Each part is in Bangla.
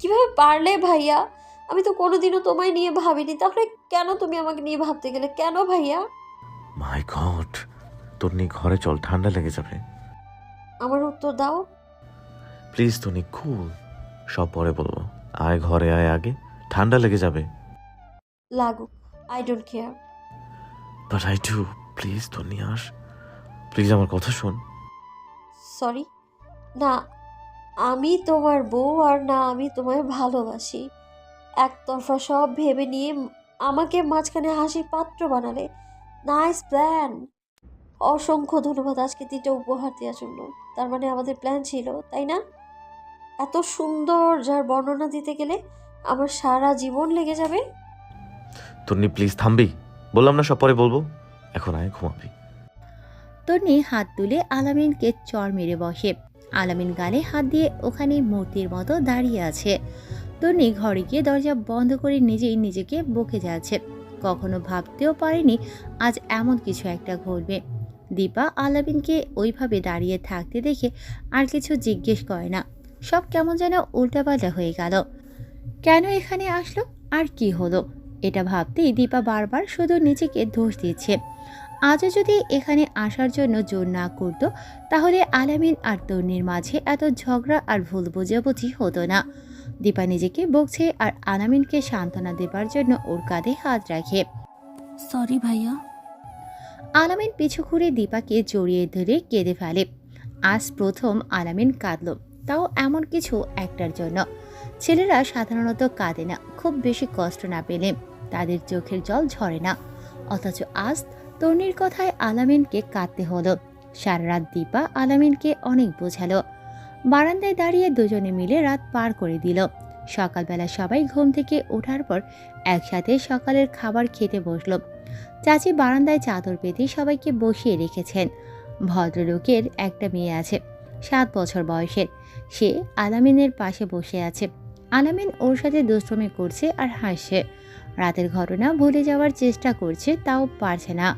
কীভাবে পারলে ভাইয়া? আমি তো কোনোদিনও তোমায় নিয়ে ভাবিনি। তাহলে কেন তুমি আমাকে নিয়ে ভাবতে গেলে? কেন ভাইয়া? মাই গড নি ঘরে চল ঠান্ডা লেগে যাবে। আমার উত্তর দাও। প্লিজ তনি কুল সব পরে বলব। আয় ঘরে আয় আগে। ঠান্ডা লেগে যাবে। লাগুক। I don't care but I do please Toni আস। প্লিজ আমার কথা শোন। সরি না আমি তোমার বউ আর না আমি তোমায় ভালোবাসি। একতরফা সব ভেবে নিয়ে আমাকে মাঝখানে হাসির পাত্র বানালে। নাইস প্ল্যান অসংখ্য ধন্যবাদ আজকে তিনটা উপহার দেওয়ার জন্য। তার মানে আমাদের প্ল্যান ছিল তাই না? এত সুন্দর যার বর্ণনা দিতে গেলে আমার সারা জীবন লেগে যাবে। তন্নি প্লিজ থামবি। বললাম না সব পরে বলব। এখন আয় ঘুমাবি। তন্নি হাত তুলে আলামিনকে চর মেরে বসে। আলামিন গালে হাত দিয়ে ওখানে মূর্তির মতো দাঁড়িয়ে আছে। তন্নি ঘরে গিয়ে দরজা বন্ধ করে নিজেই নিজেকে বকে যাচ্ছে। কখনো ভাবতেও পারেনি আজ এমন কিছু একটা ঘটবে। দীপা আলামিনকে ওইভাবে দাঁড়িয়ে থাকতে দেখে আর কিছু জিজ্ঞেস করে না। সব কেমন যেন উল্টাপাল্টা হয়ে গেল। কেন এখানে আসলো? আর কি হলো? এটা ভাবতেই দীপা বারবার শুধু নিজেকে দোষ দিচ্ছে। আজও যদি এখানে আসার জন্য জোর না করতো তাহলে আলামিন আর তন্নির মাঝে এত ঝগড়া আর ভুল বোঝাবুঝি হতো না। দীপা নিজেকে বকছে আর আলামিনকে সান্ত্বনা দেবার জন্য ওর কাঁধে হাত রাখে। সরি ভাইয়া। আলামিন পিছু ঘুরে দীপাকে জড়িয়ে ধরে কেঁদে ফেলে। আজ প্রথম আলামিন কাঁদল তাও এমন কিছু একটার জন্য। ছেলেরা সাধারণত কাঁদে না খুব বেশি কষ্ট না পেলে। তাদের চোখের জল ঝরে না অথচ আজ তন্নির কথায় আলামিনকে কাঁদতে হলো। সারা রাত দীপা আলামিনকে অনেক বোঝালো। বারান্দায় দাঁড়িয়ে দুজনে মিলে রাত পার করে দিল। সকালবেলা সবাই ঘুম থেকে ওঠার পর একসাথে সকালের খাবার খেতে বসল। চাচি বারান্দায় চাদর পেতে সবাইকে বসিয়ে রেখেছেন। ভদ্রলোকের একটা মেয়ে আছে, সাত বছর বয়সের। সে আলামিনের পাশে বসে আছে। আলামিন ওর সাথে দুষ্টমি করছে আর হাসছে। রাতের ঘটনা ভুলে যাওয়ার চেষ্টা করছে, তাও পারছে না।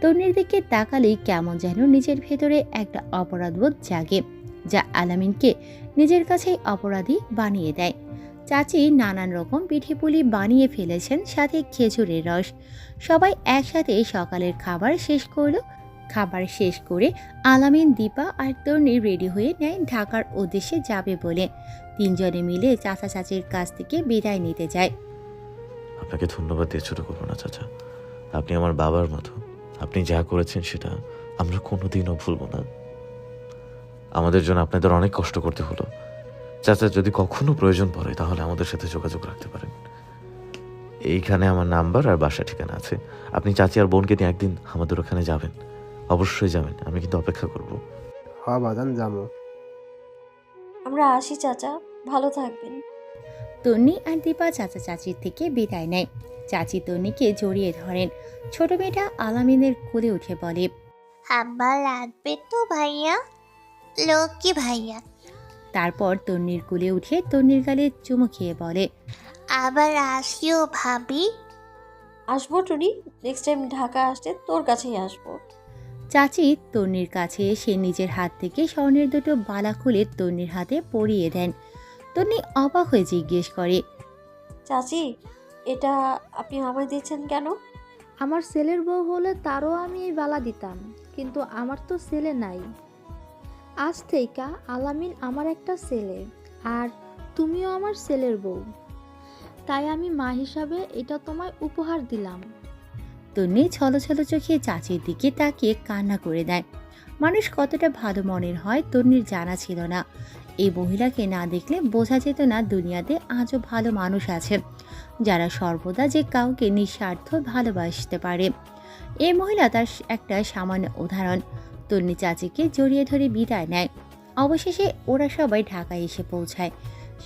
তন্নির দিকে তাকালেই কেমন যেন নিজের ভেতরে একটা অপরাধবোধ জাগে, যা আলামিনকে নিজের কাছেই অপরাধী বানিয়ে দেয়। চাচি নানান রকম পিঠেপুলি বানিয়ে ফেলেছেন, সাথে খেজুরের রস। সবাই একসাথে সকালের খাবার শেষ করল। খাবার শেষ করে আলামিন, দীপা আর তরুণী রেডি হয়ে নেয় ঢাকার উদ্দেশ্যে যাবে বলে। তিনজনে মিলে চাচা চাচির কাছ থেকে বিদায় নিতে যায়। আপনাকে ধন্যবাদ দিয়ে ছোট করব না, চাচা। আপনি আমার বাবার মতো। আপনি যা করেছেন সেটা আমরা কোনোদিনও ভুলব না। আমাদের জন্য আপনাদের অনেক কষ্ট করতে হলো। চাচা যদি কখনো প্রয়োজন পড়ে তাহলে আমাদের সাথে যোগাযোগ রাখতে পারেন। এইখানে আমার নাম্বার আর বাসা ঠিকানা আছে। আপনি চাচি আর বোনকে নিয়ে একদিন আমাদের ওখানে যাবেন। অবশ্যই যাবেন। আমি কিন্তু অপেক্ষা করব। হ বাদান যাব আমরা আসি চাচা। ভালো থাকবেন। তন্নি আর দীপা চাচা চাচির থেকে বিদায় নেয়। চাচি তন্নিকে জড়িয়ে ধরেন। ছোট মেয়েটা আলামিনের কোলে উঠে বলে আমার লাগবে তো ভাইয়া লক্ষ্মী ভাইয়া। তারপর তন্নির কোলে উঠে তন্নির গালে চুমু খেয়ে বলে আবার আসিও ভাবি। আসব টুনি নেক্সট টাইম ঢাকা আসতে তোর কাছেই আসব। চাচি তন্নির কাছে এসে নিজের হাত থেকে স্বর্ণের দুটো বালা খুলে তন্নির হাতে পরিয়ে দেন। তন্নি অবাক হয়ে জিজ্ঞেস করে চাচি এটা আপনি আমায় দিচ্ছেন কেন? আমার ছেলের বউ হলে তারও আমি এই বালা দিতাম কিন্তু আমার তো ছেলে নাই। আজ থেকে আলামিন আমার একটা ছেলে আর তুমিও আমার ছেলের বউ। তাই আমি মা হিসাবে এটা তোমায় উপহার দিলাম। তন্নি ছলো ছলো চোখে চাচির দিকে তাকিয়ে কান্না করে দেয়। মানুষ কতটা ভালো মনের হয় তন্নির জানা ছিল না। এই মহিলাকে না দেখলে বোঝা যেত না দুনিয়াতে আজও ভালো মানুষ আছে। যারা সর্বদা যে কাউকে নিঃস্বার্থ ভালোবাসতে পারে। এ মহিলা তার একটা সামান্য উদাহরণ। তন্নি চাচিকে জড়িয়ে ধরে বিদায় নেয়। অবশেষে ওরা সবাই ঢাকায় এসে পৌঁছায়।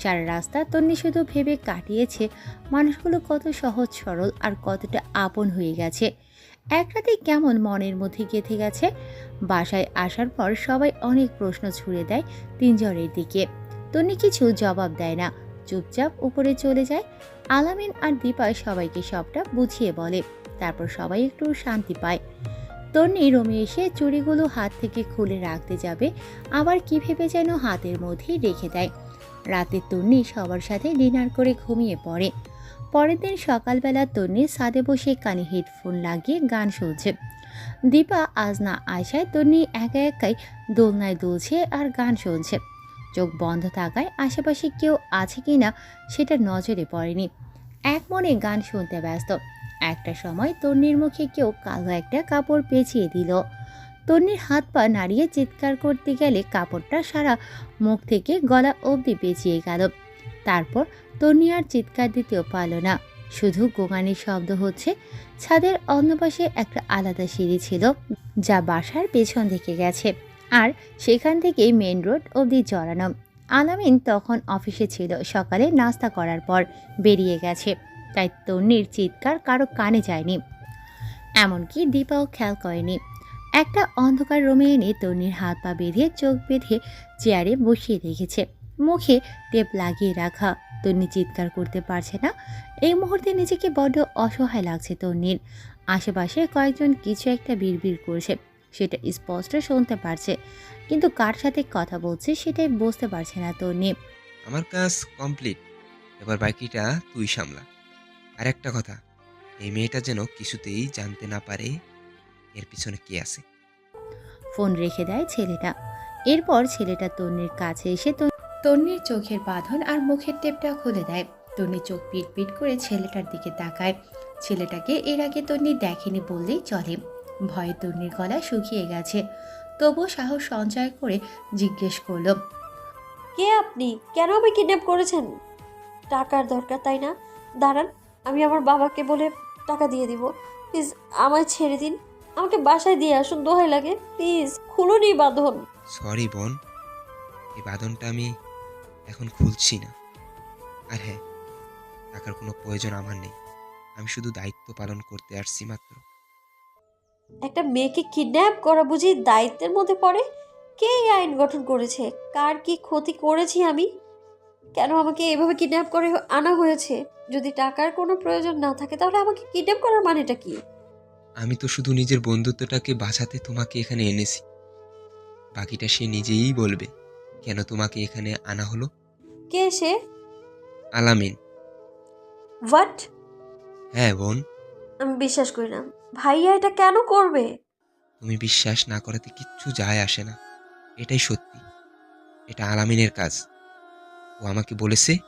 সারা রাস্তা তন্নি শুধু ভেবে কাটিয়েছে মানুষগুলো কত সহজ, সরল আর কতটা আপন হয়ে গেছে। এক রাতে কেমন মনের মধ্যে গেঁথে গেছে? বাসায় আসার পর সবাই অনেক প্রশ্ন ছুড়ে দেয় তিনজনের দিকে। তন্নি কিছু জবাব দেয় না। চুপচাপ উপরে চলে যায়। আলামিন আর দীপা সবাইকে সবটা বুঝিয়ে বলে, তারপর সবাই একটু শান্তি পায়। তন্নি রমে এসে চুড়িগুলো হাত থেকে খুলে রাখতে যাবে, আবার কি ভেবে যেন হাতের মধ্যেই রেখে দেয়। রাতে তন্নি সবার সাথে ডিনার করে ঘুমিয়ে পড়ে। পরের দিন সকালবেলা তন্নি সাদে বসে কানে হেডফোন লাগিয়ে গান শুনছে। দীপা আজ না আসায় তন্নি একা একাই দোলনায় দুলছে আর গান শুনছে। চোখ বন্ধ থাকায় আশেপাশে কেউ আছে কি না সেটা নজরে পড়েনি। এক মনে গান শুনতে ব্যস্ত। একটা সময় তন্নির মুখে কেউ কালো একটা কাপড় পেঁচিয়ে দিল। তন্নির হাত পা নাড়িয়ে চিৎকার করতে গেলে কাপড়টা সারা মুখ থেকে গলা অবধি পেঁচিয়ে গেল। তারপর তন্নি আর চিৎকার দিতেও পারল না। শুধু গোগানির শব্দ হচ্ছে, ছাদের অন্য পাশে একটা আলাদা সিঁড়ি ছিল, যা বাসার পেছন দিকে গেছে। আর সেখান থেকে মেন রোড অবধি জড়ানো। আলামিন তখন অফিসে ছিল। সকালে নাস্তা করার পর বেরিয়ে গেছে। তাই তন্নির চিৎকার কারও কানে যায়নি। এমনকি দীপাও খেয়াল করেনি। একটা অন্ধকার রুমে এনে তন্নির হাত পা বেঁধে চোখ বেঁধে চেয়ারে বসিয়ে রেখেছে। মুখে টেপ লাগিয়ে রাখা। তন্নি চিৎকার করতে পারছে না। এই মুহূর্তে নিজেকে বড্ড অসহায় লাগছে তন্নির আশেপাশে কয়েকজন কিছু একটা বিড়বিড় করছে। সেটা স্পষ্ট শুনতে পারছে। কিন্তু কার সাথে কথা বলছে সেটাই বুঝতে পারছে না তো তন্নি। আমার কাজ কমপ্লিট। এবার বাকিটা তুই সামলা। আর একটা কথা এই মেয়েটা যেন কিছুতেই জানতে না পারে এর পিছনে কে আছে। ফোন রেখে দেয় ছেলেটা। এরপর ছেলেটা তন্নির কাছে এসে তন- তন্নির চোখের বাঁধন আর মুখের টেপটা খুলে দেয়। তন্নি চোখ পিট পিট করে ছেলেটার দিকে তাকায়। ছেলেটাকে এর আগে তন্নি দেখেনি বললেই চলে। ভয়ে তন্নির গলা শুকিয়ে গেছে। তবুও সাহস সঞ্চয় করে জিজ্ঞেস করল কে আপনি? কেন আমি কিডন্যাপ করেছেন? টাকার দরকার তাই না? দাঁড়ান আমি আমার বাবাকে বলে টাকা দিয়ে দিব। প্লিজ আমায় ছেড়ে দিন। আমাকে বাসায় দিয়ে আসুন দোহাই লাগে। প্লিজ খুলুন এই বাঁধন। সরি বোন এই বাঁধনটা আমি এখন খুলছি না। আর হ্যাঁ টাকার কোনো প্রয়োজন আমার নেই। আমি শুধু দায়িত্ব পালন করতে আসছি মাত্র। একটা মেয়েকে কিডন্যাপ করা বুঝি দায়িত্বের মধ্যে পড়ে? কে এই আইন গঠন করেছে? কার কি ক্ষতি করেছি আমি? কেন আমাকে এভাবে কিডন্যাপ করে আনা হয়েছে? যদি টাকার কোনো প্রয়োজন না থাকে তাহলে আমাকে কিডন্যাপ করার মানেটা কি? আমি তো শুধু নিজের বন্ধুত্বটাকে বাঁচাতে তোমাকে এখানে এনেছি। বাকিটা সে নিজেই বলবে কেন তোমাকে এখানে আনা হলো? কে সে? আলামিন। হোয়াট হ্যাঁ বোন। আমি বিশ্বাস করি না। ভাইয়া এটা কেন করবে? তুমি বিশ্বাস না করাতে কিচ্ছু যায় আসে না। এটাই সত্যি। এটা আলামিনের কাজ। ও আমাকে বলেছে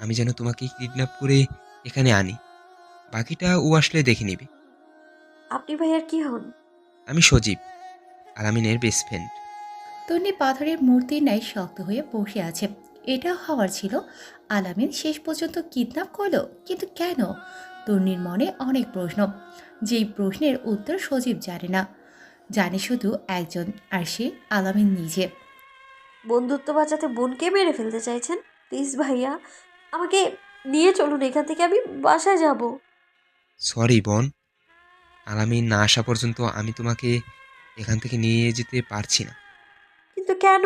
আমি যেন তোমাকে কিডন্যাপ করে এখানে আনি। বাকিটা ও আসলে দেখে নিবে। আপনি ভাইয়ার কি হন? আমি সজীব আলামিনের বেস্ট ফ্রেন্ড তন্নি পাথরের মূর্তির ন্যায় শক্ত হয়ে বসে আছে। এটা হওয়ার ছিল আলামিন শেষ পর্যন্ত কিডন্যাপ করল কিন্তু কেন? তন্নির মনে অনেক প্রশ্ন। যেই প্রশ্নের উত্তর সজীব জানে না। জানে শুধু একজন আর সে আলামিন নিজে। বন্ধুত্ব বাঁচাতে বোনকে মেরে ফেলতে চাইছেন? প্লিজ ভাইয়া আমাকে নিয়ে চলুন এখান থেকে আমি বাসায় যাব। সরি বোন আলামিন না আসা পর্যন্ত আমি তোমাকে এখান থেকে নিয়ে যেতে পারছি না। কিন্তু কেন?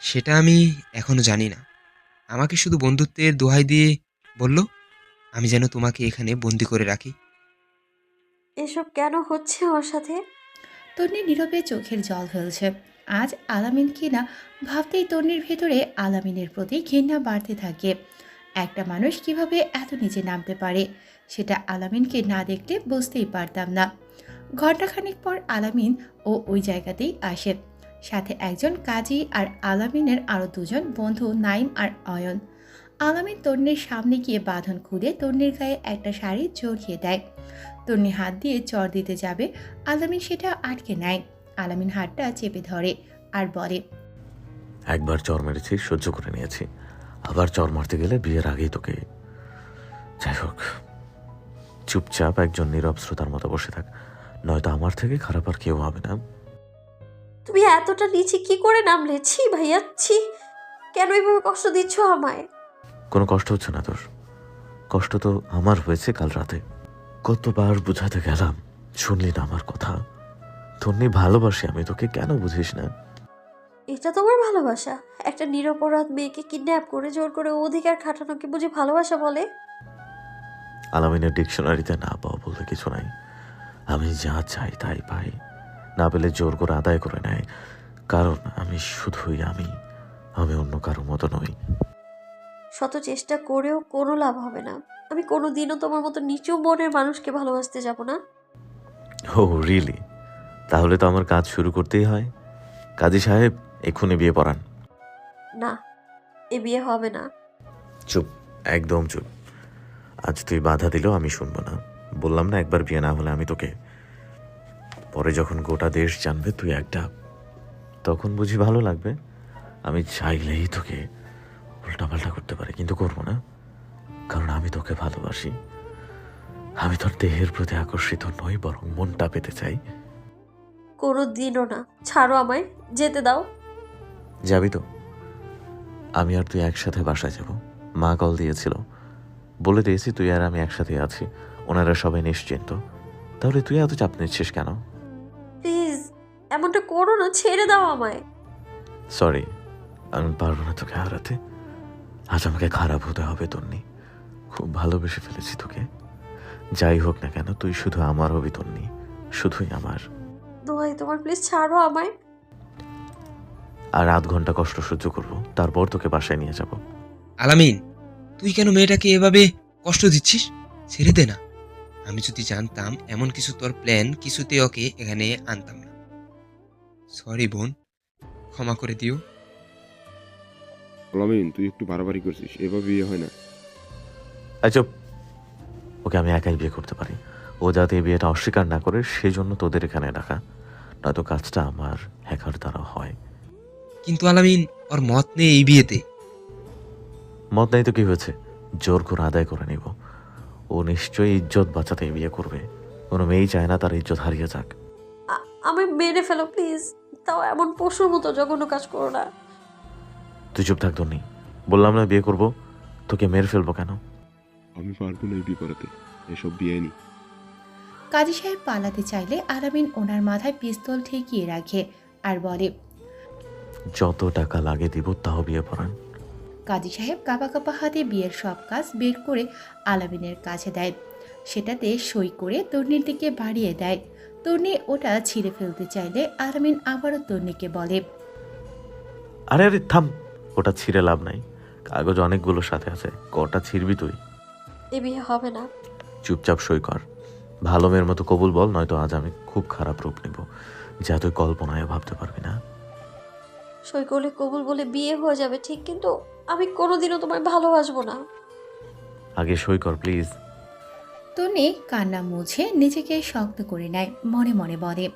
সেটা আমি এখনও জানি না। আমাকে শুধু বন্ধুত্বের দোহাই দিয়ে বলল আমি যেন তোমাকে এখানে বন্দি করে রাখি। এসব কেন হচ্ছে ওর সাথে? তন্নি নীরবে চোখের জল ফেলছে আজ আলামিন কিনা ভাবতেই তন্নির ভেতরে আলামিনের প্রতি ঘৃণা বাড়তে থাকে। একটা মানুষ কীভাবে এত নিচে নামতে পারে সেটা আলামিনকে না দেখলে বুঝতেই পারতাম না। ঘণ্টাখানিক পর আলামিন ও ওই জায়গাতেই আসে। সাথে একজন কাজী আর আলামিনের আরও দুজন বন্ধু নাইম আর অয়ন। আলামিন তন্নির সামনে গিয়ে বাঁধন খুলে তন্নির গায়ে একটা শাড়ি জড়িয়ে দেয়। তন্নি হাত দিয়ে চর দিতে যাবে আলামিন সেটা আটকে নেয়। আলামিন হাতটা চেপে ধরে আর বলে একবার চর মেরেছি সহ্য করে নিয়েছি। আবার চর মারতে গেলে বিয়ের আগেই তোকে যাই হোক চুপচাপ একজন নীরব শ্রোতার মতো বসে থাক। নয়তো আমার থেকে খারাপ আর কেউ হবে না। তুমি এতটা নিচে কি করে নামলে? ছি ভাইয়া ছি। কেন এইভাবে কষ্ট দিচ্ছ আমায়? কোনো কষ্ট হচ্ছে না তোর। কষ্ট তো আমার হয়েছে কাল রাতে। কতবার বুঝাতে গেলাম শুনলি না আমার কথা। তন্নি ভালোবাসি আমি তোকে কেন বুঝিস না? এটা তোমার ভালোবাসা। একটা নিরপরাধ মেয়েকে কিডন্যাপ করে জোর করে অধিকার খাটানোকে বুঝি ভালোবাসা বলে? আলামিনের ডিকশনারিতে না পাওয়া বলতে কিছু নাই। আমি যা চাই তাই পাই। না পেলে জোর করে আদায় করে নেয়। কারণ আমি শুধুই আমি। আমি অন্য কারও মতো নই। শত চেষ্টা করেও কোনো লাভ হবে না। আমি কোনো দিনও তোমার মতো নিচু মনের মানুষকে ভালোবাসতে যাব না। ও রিয়েলি তাহলে তো আমার কাজ শুরু করতেই হয়। কাজী সাহেব এক্ষুনি বিয়ে পড়ান। না এ বিয়ে হবে না। চুপ একদম চুপ। আজ তুই বাধা দিলেও আমি শুনব না। বললাম না একবার বিয়ে না হলে আমি তোকে। পরে যখন গোটা দেশ জানবে তুই একটা তখন বুঝি ভালো লাগবে। আমি চাইলেই তোকে উল্টাপাল্টা করতে পারি কিন্তু করব না। কারণ আমি তোকে ভালোবাসি। আমি তোর দেহের প্রতি আকর্ষিত নই বরং মনটা পেতে চাই। কোনো দিনও না। ছাড়ো আমায় যেতে দাও। যাবি তো? আমি আর তুই একসাথে বাসায় যাব। মা কল দিয়েছিল। বলে দিয়েছি তুই আর আমি একসাথে আছি। ওনারা সবাই নিশ্চিন্ত। তাহলে তুই এত চাপ নিচ্ছিস কেন? প্লিজ এমনটা করো না ছেড়ে দাও আমায়। সরি আমি পারব না তোকে হারাতে। আজ আমাকে খারাপ হতে হবে তন্নি। খুব ভালোবেসে ফেলেছি তোকে। যাই হোক না কেন তুই শুধু আমার হবি তন্নি। শুধুই আমার। দোহাই তোমার প্লিজ ছাড়ো আমায়। আর আধ ঘণ্টা কষ্ট সহ্য করব তারপর তোকে বাসায় নিয়ে যাব। আলামিন তুই কেন মেয়েটাকে এভাবে কষ্ট দিচ্ছিস? ছেড়ে দে না। আমি যদি জানতাম এমন কিছু তোর প্ল্যান কিছুতে ওকে এখানে আনতাম না। সরি বোন ক্ষমা করে দিও। আলামিন তুই একটু বাড়াবাড়ি করছিস এভাবে বিয়ে হয় না। আচ্ছা ওকে আমি একাই বিয়ে করতে পারি। ও যাতে এই বিয়েটা অস্বীকার না করে সেজন্য তোদের এখানে ডাকা। নয়তো কাজটা আমার হ্যাকার দ্বারা হয়। কিন্তু আলামিন ওর মত নেই এই বিয়েতে। মত নাই তো কি হয়েছে? জোর করে আদায় করে নিব। ও নিশ্চয়ই ইজ্জত বাঁচাতে এই বিয়ে করবে। কোনো মেয়েই চায় না তার ইজ্জত হারিয়ে যাক। আমি মেরে ফেলো প্লিজ। তাও এমন পশুর মতো জঘন্য কাজ করো না। তুই চুপ থাক নি বললাম না বিয়ে করব তোকে মেরে ফেলব কেন? আমি পারব না এই বিয়ে করাতে এসব বিয়ে নি কাজী সাহেব পালাতে চাইলে আলামিন ওনার মাথায় পিস্তল ঠেকিয়ে রাখে আর বলে যত টাকা লাগে দিব তাও বিয়ে পড়ান। কাজী সাহেব কাপা কাপা হাতে বিয়ের সব কাজ বের করে আলামিনের কাছে দেয়। সেটাতে সই করে তর্নির দিকে বাড়িয়ে দেয়। তর্নি ওটা ছিঁড়ে ফেলতে চাইলে আলামিন আবারও তর্নিকে বলে আরে আরে থাম ওটা ছিঁড়ে লাভ নাই। কাগজ অনেকগুলো সাথে আছে। কটা ছিঁড়বি তুই? এ বিয়ে হবে না। চুপচাপ সই কর। ভালো মেয়ের মতো কবুল বল নয়তো আজ আমি খুব খারাপ রূপ নিব। যা তুই কল্পনায় ভাবতে পারবি না। সই করলে কবুল বলে বিয়ে হয়ে যাবে ঠিক? কিন্তু আমি কোনোদিনও তোমায় ভালোবাসবো না। আগে সই কর প্লিজ। তর্নি কান্না মুছে নিজেকে শক্ত করে নেয় মনে মনে বলে